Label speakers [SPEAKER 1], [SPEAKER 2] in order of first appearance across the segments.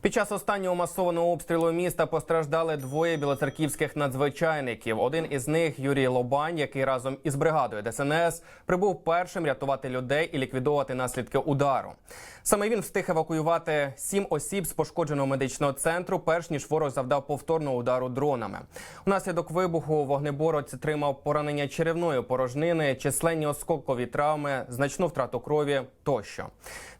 [SPEAKER 1] Під час останнього масованого обстрілу міста постраждали двоє білоцерківських надзвичайників. Один із них Юрій Лобань, який разом із бригадою ДСНС прибув першим рятувати людей і ліквідовувати наслідки удару. Саме він встиг евакуювати сім осіб з пошкодженого медичного центру, перш ніж ворог завдав повторного удару дронами. Унаслідок вибуху вогнеборець отримав поранення черевної порожнини, численні осколкові травми, значну втрату крові тощо.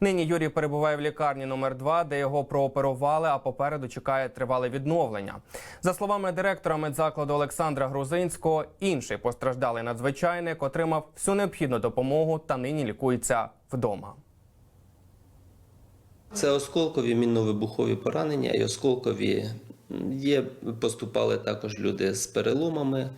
[SPEAKER 1] Нині Юрій перебуває в лікарні номер 2 де його прооперували, а попереду чекає тривале відновлення. За словами директора медзакладу Олександра Грузинського, інший постраждалий надзвичайник отримав всю необхідну допомогу та нині лікується вдома.
[SPEAKER 2] Це осколкові мінно-вибухові поранення і осколкові є, поступали також люди з переломами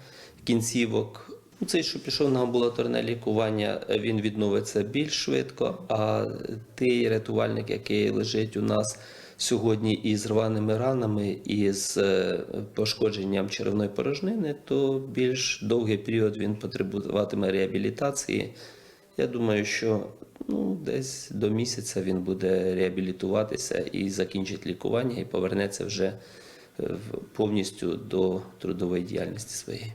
[SPEAKER 2] кінцівок. Ну, Цей, що пішов на амбулаторне лікування, він відновиться більш швидко. А той рятувальник, який лежить у нас сьогодні із рваними ранами і з е, пошкодженням черевної порожнини, то більш довгий період він потребуватиме реабілітації. Я думаю, що ну, десь до місяця він буде реабілітуватися і закінчить лікування, і повернеться вже е, повністю до трудової діяльності своєї.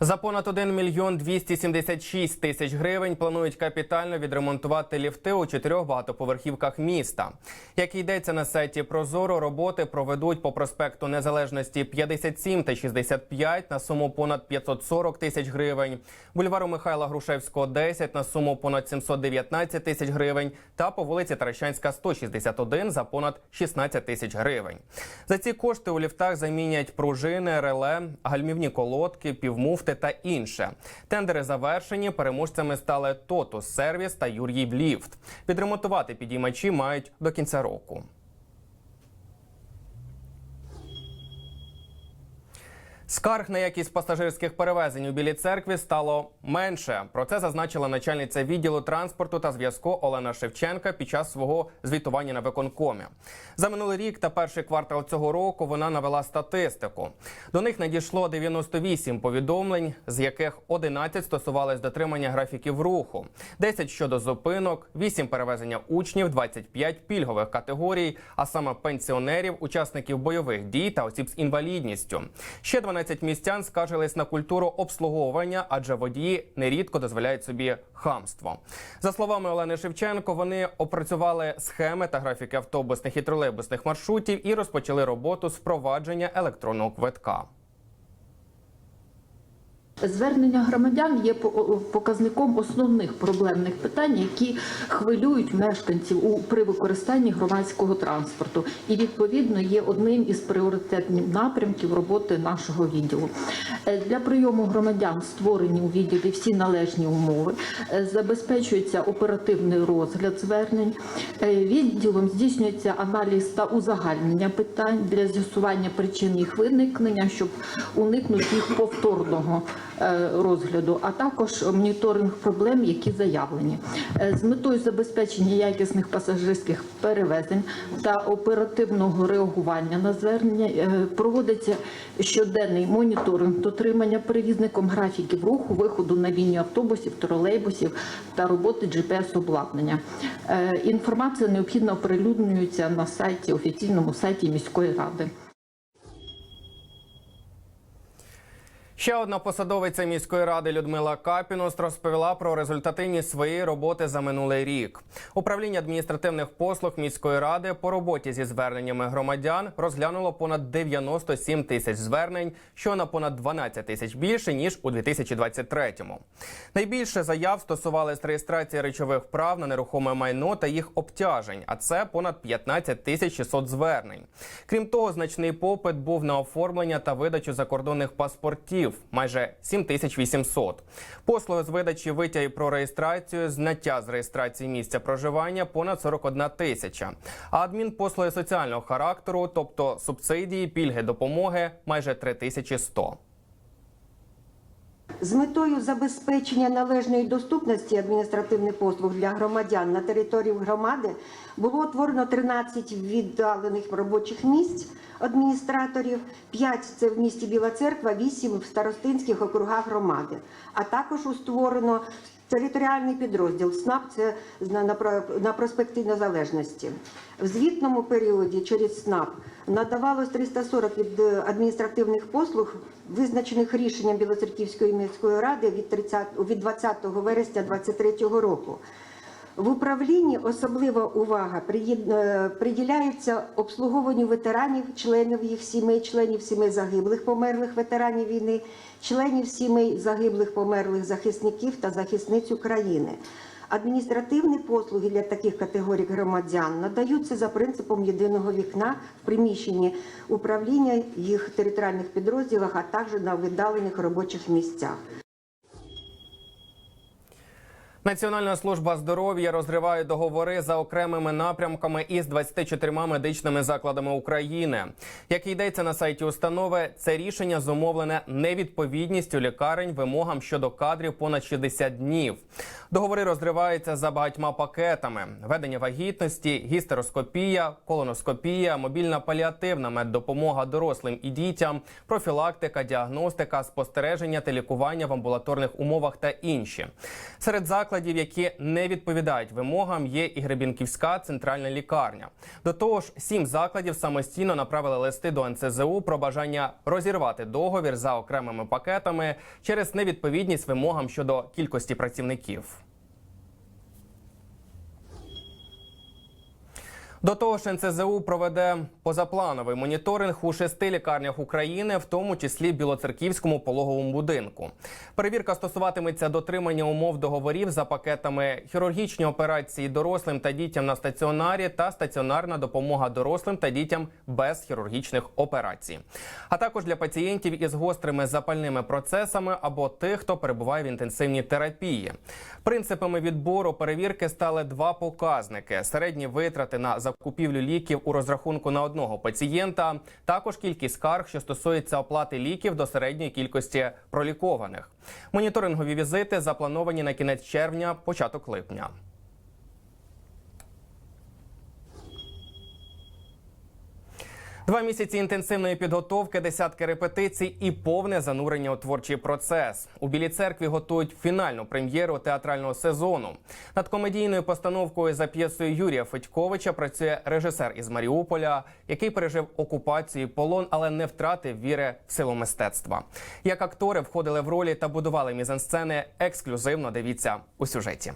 [SPEAKER 1] За понад 1 мільйон 276 тисяч гривень планують капітально відремонтувати ліфти у чотирьох багатоповерхівках міста. Як йдеться на сайті Прозоро, роботи проведуть по проспекту Незалежності 57 та 65 на суму понад 540 тисяч гривень, бульвару Михайла Грушевського 10 на суму понад 719 тисяч гривень та по вулиці Таращанська 161 за понад 16 тисяч гривень. За ці кошти у ліфтах замінять пружини, реле, гальмівні колодки, півмуфти та інше. Тендери завершені. Переможцями стали Тотус Сервіс та Юр'їв Ліфт. Підремонтувати підіймачі мають до кінця року. Скарг на якість пасажирських перевезень у Білій церкві стало менше. Про це зазначила начальниця відділу транспорту та зв'язку Олена Шевченка під час свого звітування на виконкомі. За минулий рік та перший квартал цього року вона навела статистику. До них надійшло 98 повідомлень, з яких 11 стосувались дотримання графіків руху, 10 щодо зупинок, 8 перевезення учнів, 25 пільгових категорій, а саме пенсіонерів, учасників бойових дій та осіб з інвалідністю. Ще 12 містян скаржились на культуру обслуговування, адже водії нерідко дозволяють собі хамство. За словами Олени Шевченко, вони опрацювали схеми та графіки автобусних і тролейбусних маршрутів і розпочали роботу з впровадження електронного квитка.
[SPEAKER 3] Звернення громадян є по- показником основних проблемних питань, які хвилюють мешканців у при використанні громадського транспорту, і відповідно є одним із пріоритетних напрямків роботи нашого відділу. Е, Для прийому громадян створені у відділі всі належні умови, Е, забезпечується оперативний розгляд звернень. Е, Відділом здійснюється аналіз та узагальнення питань для з'ясування причин їх виникнення, щоб уникнути їх повторного розгляду, а також моніторинг проблем, які заявлені. Е, З метою забезпечення якісних пасажирських перевезень та оперативного реагування на звернення е, проводиться щоденний моніторинг дотримання перевізником графіків руху, виходу на лінію автобусів, тролейбусів та роботи GPS-обладнання. Е, Інформація необхідно оприлюднюється на сайті офіційному сайті міської ради.
[SPEAKER 1] Ще одна посадовиця міської ради Людмила Капінус розповіла про результативність своєї роботи за минулий рік. Управління адміністративних послуг міської ради по роботі зі зверненнями громадян розглянуло понад 97 тисяч звернень, що на понад 12 тисяч більше ніж у 2023-му. Найбільше заяв стосувались реєстрації речових прав на нерухоме майно та їх обтяжень, а це понад 15 тисяч 600 звернень. Крім того, значний попит був на оформлення та видачу закордонних паспортів майже 7800. Послуги з видачі витяг про реєстрацію, зняття з реєстрації місця проживання понад 41 тисяча. А адмінпослуги соціального характеру, тобто субсидії, пільги, допомоги, майже 3100.
[SPEAKER 4] З метою забезпечення належної доступності адміністративних послуг для громадян на території громади було утворено 13 віддалених робочих місць адміністраторів, 5 – це в місті Біла Церква, 8 – в старостинських округах громади. А також створено Територіальний підрозділ СНАП це на, на, про- на проспекті Незалежності. В звітному періоді через СНАП надавалось 340 від е, адміністративних послуг, визначених рішенням Білоцерківської міської ради від, 30, від 20 вересня 2023 року. В управлінні особлива увага е, приділяється обслуговуванню ветеранів, членів їх сімей, членів сімей загиблих померлих ветеранів війни, членів сімей загиблих померлих захисників та захисниць України. Адміністративні послуги для таких категорій громадян надаються за принципом єдиного вікна в приміщенні управління їх територіальних підрозділах, а також на віддалених робочих місцях.
[SPEAKER 1] Національна служба здоров'я розриває договори за окремими напрямками із 24 медичними закладами України. Як йдеться на сайті установи, це рішення зумовлене невідповідністю лікарень вимогам щодо кадрів понад 60 днів. Договори розриваються за багатьма пакетами: ведення вагітності, гістероскопія, колоноскопія, мобільна паліативна меддопомога дорослим і дітям, профілактика, діагностика, спостереження та лікування в амбулаторних умовах та інші. Серед закладів, які не відповідають вимогам, є і Гребінківська центральна лікарня. До того ж, сім закладів самостійно направили листи до НЦЗУ про бажання розірвати договір за окремими пакетами через невідповідність вимогам щодо кількості працівників. До того ж, НЦЗУ проведе позаплановий моніторинг у шести лікарнях України, в тому числі Білоцерківському пологовому будинку. Перевірка стосуватиметься дотримання умов договорів за пакетами хірургічні операції дорослим та дітям на стаціонарі та стаціонарна допомога дорослим та дітям без хірургічних операцій, а також для пацієнтів із гострими запальними процесами або тих, хто перебуває в інтенсивній терапії. Принципами відбору перевірки стали два показники: середні витрати на закупівлю ліків у розрахунку на одного пацієнта, також кількість скарг, що стосується оплати ліків до середньої кількості пролікованих. Моніторингові візити заплановані на кінець червня, початок липня. Два місяці інтенсивної підготовки, десятки репетицій і повне занурення у творчий процес. У Білій церкві готують фінальну прем'єру театрального сезону. Над комедійною постановкою за п'єсою Юрія Федьковича працює режисер із Маріуполя, який пережив окупацію і полон, але не втратив віри в силу мистецтва. Як актори входили в ролі та будували мізансцени, ексклюзивно дивіться у сюжеті.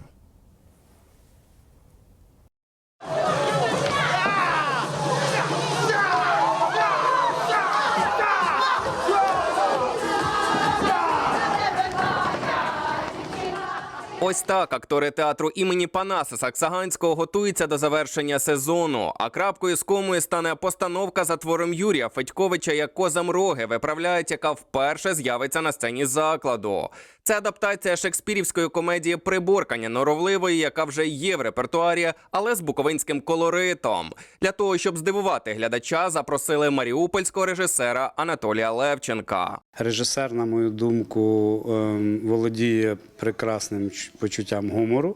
[SPEAKER 1] Ось так актори театру імені Панаса Саксаганського готуються до завершення сезону. А крапкою з комою стане постановка за твором Юрія Федьковича як козам роги виправляють, яка вперше з'явиться на сцені закладу. Це адаптація шекспірівської комедії Приборкання норовливої, яка вже є в репертуарі, але з буковинським колоритом. Для того щоб здивувати глядача, запросили маріупольського режисера Анатолія Левченка.
[SPEAKER 5] Режисер, на мою думку, ем, володіє прекрасним почуттям гумору,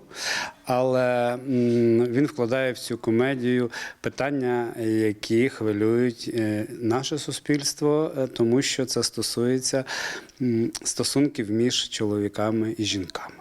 [SPEAKER 5] але він вкладає в цю комедію питання, які хвилюють е, наше суспільство, е, тому що це стосується стосунків між чоловіками і жінками.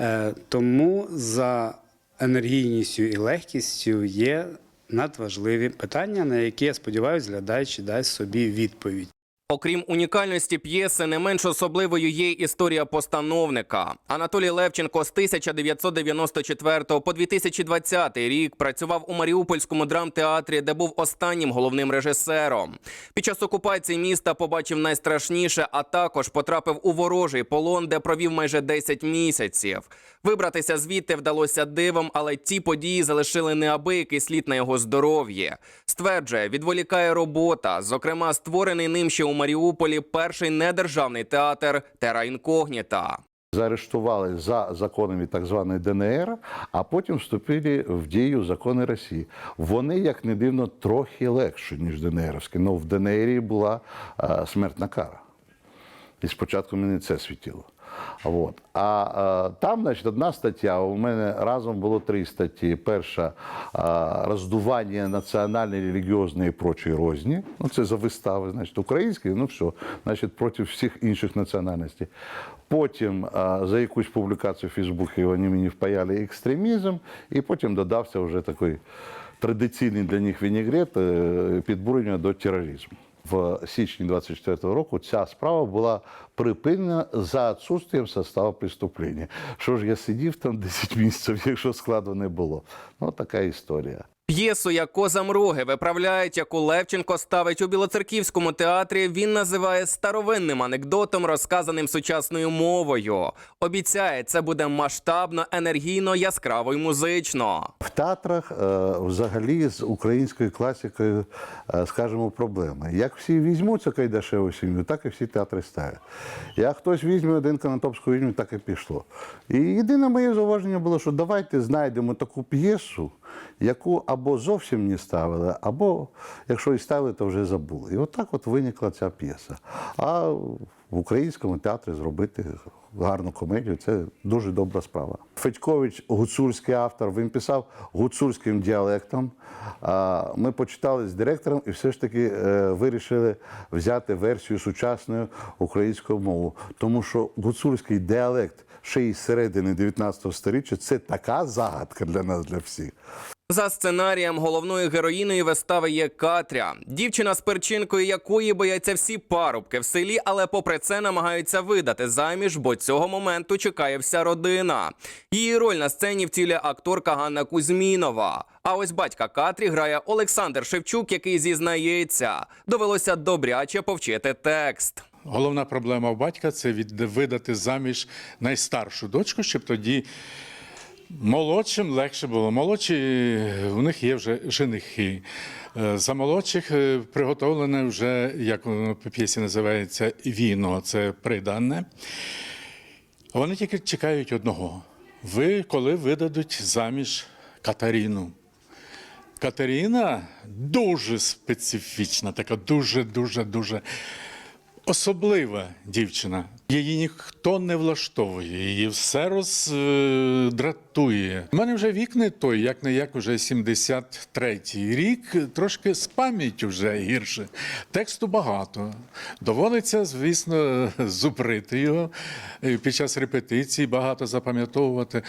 [SPEAKER 5] Е, Тому за енергійністю і легкістю є надважливі питання, на які я сподіваюся, глядач дасть собі відповідь.
[SPEAKER 1] Окрім унікальності п'єси, не менш особливою є історія постановника. Анатолій Левченко з 1994 по 2020 рік працював у Маріупольському драмтеатрі, де був останнім головним режисером. Під час окупації міста побачив найстрашніше, а також потрапив у ворожий полон, де провів майже 10 місяців. Вибратися звідти вдалося дивом, але ті події залишили неабиякий слід на його здоров'ї. Стверджує, відволікає робота, зокрема, створений ним ще у Маріуполі перший недержавний театр Тера Інкогніта.
[SPEAKER 6] Заарештували за законами так званої ДНР, а потім вступили в дію закони Росії. Вони, як не дивно, трохи легші, ніж ДНРівські. Ну в ДНРі була е, смертна кара. І спочатку мені це світило. От. А е, там, значить, одна стаття, у мене разом було три статті. Перша е, роздування національної, релігіозної і прочої розні. Ну, це за вистави, значить, українські, ну все, значить, проти всіх інших національностей. Потім е, за якусь публікацію в Фейсбуці вони мені впаяли екстремізм, і потім додався вже такий традиційний для них вінігрет підбурення до тероризму. В січні 24-го року ця справа була припинена за відсутствием составу преступлення. Що ж я сидів там 10 місяців, якщо складу не було. Ну, така історія.
[SPEAKER 1] П'єсу, як козам роги виправляють, яку Левченко ставить у Білоцерківському театрі. Він називає старовинним анекдотом, розказаним сучасною мовою. Обіцяє, це буде масштабно, енергійно, яскраво й музично.
[SPEAKER 6] В театрах е, взагалі з українською класикою, е, скажімо, проблеми. Як всі візьмуться Кайдашеву сім'ю, так і всі театри ставлять. Як хтось візьме один Конотопську візьме, так і пішло. І єдине моє зауваження було, що давайте знайдемо таку п'єсу, яку або зовсім не ставили, або якщо і ставили, то вже забули. І отак от виникла ця п'єса. А в українському театрі зробити гарну комедію це дуже добра справа. Федькович, гуцульський автор, він писав гуцульським діалектом. Ми почитали з директором і все ж таки е, вирішили взяти версію сучасної української мови. Тому що гуцульський діалект ще й з середини 19 століття це така загадка для нас, для всіх.
[SPEAKER 1] За сценарієм головною героїною вистави є Катря, дівчина з перчинкою якої бояться всі парубки в селі, але попри це намагаються видати заміж, бо цього моменту чекає вся родина. Її роль на сцені втілює акторка Ганна Кузьмінова. А ось батька Катрі грає Олександр Шевчук, який зізнається, довелося добряче повчити текст.
[SPEAKER 7] Головна проблема у батька це від видати заміж найстаршу дочку, щоб тоді молодшим легше було. Молодші у них є вже женихи. Е, За молодших е, приготовлене вже, як воно по п'єсі називається, віно, це придане. Вони тільки чекають одного. Ви коли видадуть заміж Катаріну. Катерина дуже специфічна, така дуже, дуже, дуже особлива дівчина. Її ніхто не влаштовує, її все роздратує. У мене вже вік не той, як не як уже 73-й рік, трошки з пам'яттю вже гірше. Тексту багато. Доводиться, звісно, зубрити його е, під час репетицій, багато запам'ятовувати.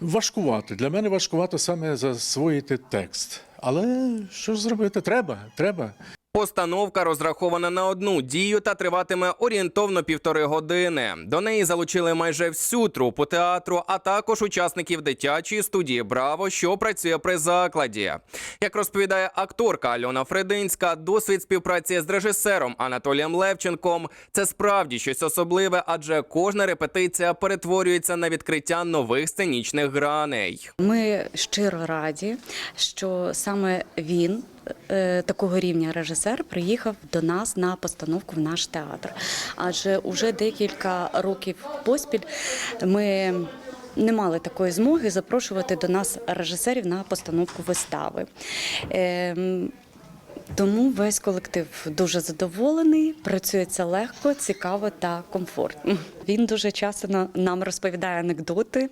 [SPEAKER 7] Важкувато. Для мене важкувато саме засвоїти текст. Але що ж зробити? Треба, треба.
[SPEAKER 1] Постановка розрахована на одну дію та триватиме орієнтовно півтори години. До неї залучили майже всю трупу театру, а також учасників дитячої студії Браво, що працює при закладі. Як розповідає акторка Альона Фрединська, досвід співпраці з режисером Анатолієм Левченком це справді щось особливе, адже кожна репетиція перетворюється на відкриття нових сценічних граней.
[SPEAKER 8] Ми щиро раді, що саме він. Е, Такого рівня режисер приїхав до нас на постановку в наш театр. Адже уже декілька років поспіль ми не мали такої змоги запрошувати до нас режисерів на постановку вистави. Тому весь колектив дуже задоволений, працюється легко, цікаво та комфортно. Він дуже часто на- нам розповідає анекдоти,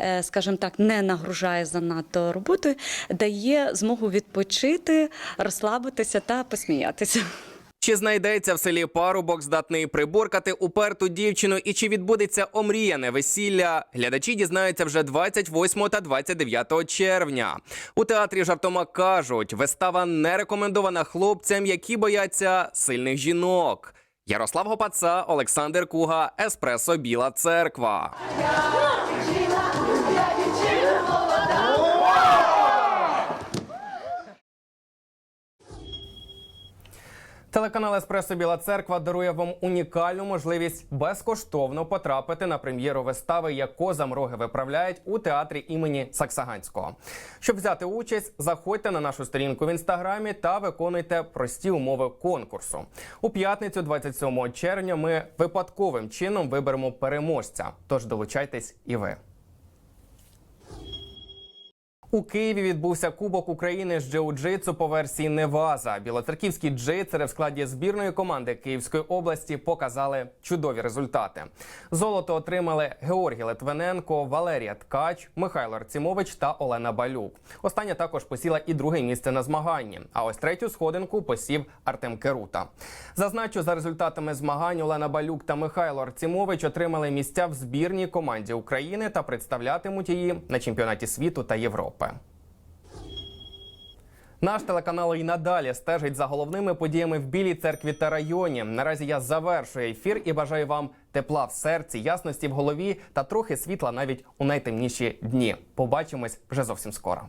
[SPEAKER 8] е, скажімо так, не нагружає занадто роботи, дає змогу відпочити, розслабитися та посміятися.
[SPEAKER 1] Чи знайдеться в селі парубок, здатний приборкати уперту дівчину, і чи відбудеться омріяне весілля? Глядачі дізнаються вже 28 та 29 червня. У театрі жартома кажуть, вистава не рекомендована хлопцям, які бояться сильних жінок. Ярослав Гопаца, Олександр Куга, Еспресо Біла Церква. Телеканал Еспресо Біла Церква дарує вам унікальну можливість безкоштовно потрапити на прем'єру вистави, як козам роги виправляють у театрі імені Саксаганського. Щоб взяти участь, заходьте на нашу сторінку в інстаграмі та виконуйте прості умови конкурсу. У п'ятницю, 27 червня, ми випадковим чином виберемо переможця. Тож долучайтесь і ви. У Києві відбувся Кубок України з джиу-джитсу по версії Неваза. Білоцерківські джитсери в складі збірної команди Київської області показали чудові результати. Золото отримали Георгій Литвиненко, Валерія Ткач, Михайло Арцімович та Олена Балюк. Остання також посіла і друге місце на змаганні. А ось третю сходинку посів Артем Керута. Зазначу, за результатами змагань Олена Балюк та Михайло Арцімович отримали місця в збірній команді України та представлятимуть її на чемпіонаті світу та Європи. Наш телеканал і надалі стежить за головними подіями в Білій церкві та районі. Наразі я завершую ефір і бажаю вам тепла в серці, ясності в голові та трохи світла навіть у найтемніші дні. Побачимось вже зовсім скоро.